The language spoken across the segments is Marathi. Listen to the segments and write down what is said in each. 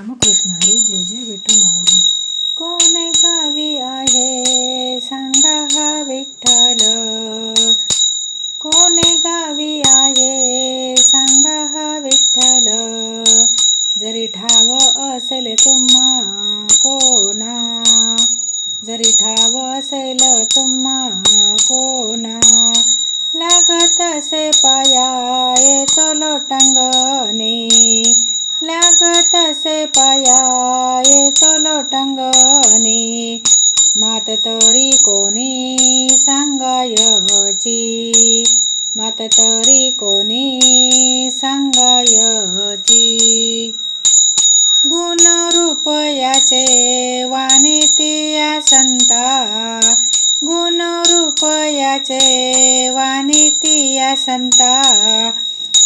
रामकृष्ण हरी जय जय विठू माऊली. कोण गावी आहे? सांगा हा विठ्ठल. कोण गावी आहे? सांगा हा विठ्ठल. जरी ठाव असेल तुम्हा कोणा जरी ठाव असेल तुम्हा कोणा लागत असे पाया येतो लोटंगणे. येतो लोटंगणे मात तरी कोणी सांगायची? मात तरी कोणी सांगायची? गुण रूपयाचे वाणितिया संता. गुण रूपयाचे वाणितिया संता.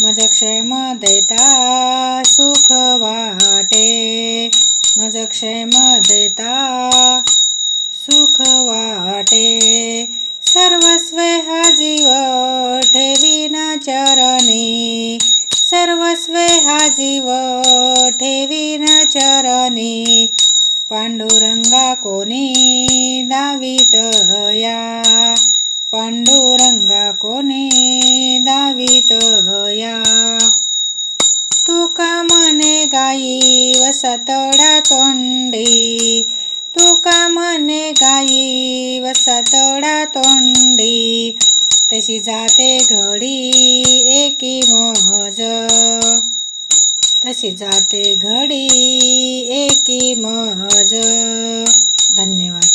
मज क्षेम देता क्षेम देता सुख वाटे सर्वस्वे हा जीव ठेवीन चरणी सर्वस्वे हा जीव ठेवीन चरणी पांडुरंगा कोणी दावित या पांडुरंगा कोणी दावित या. गाई वसतडा तोंडी तुका म्हणे गाई वसतडा तोंडी तशी जाते घडी एकी महज. तशी जाते घडी एकी महज. धन्यवाद.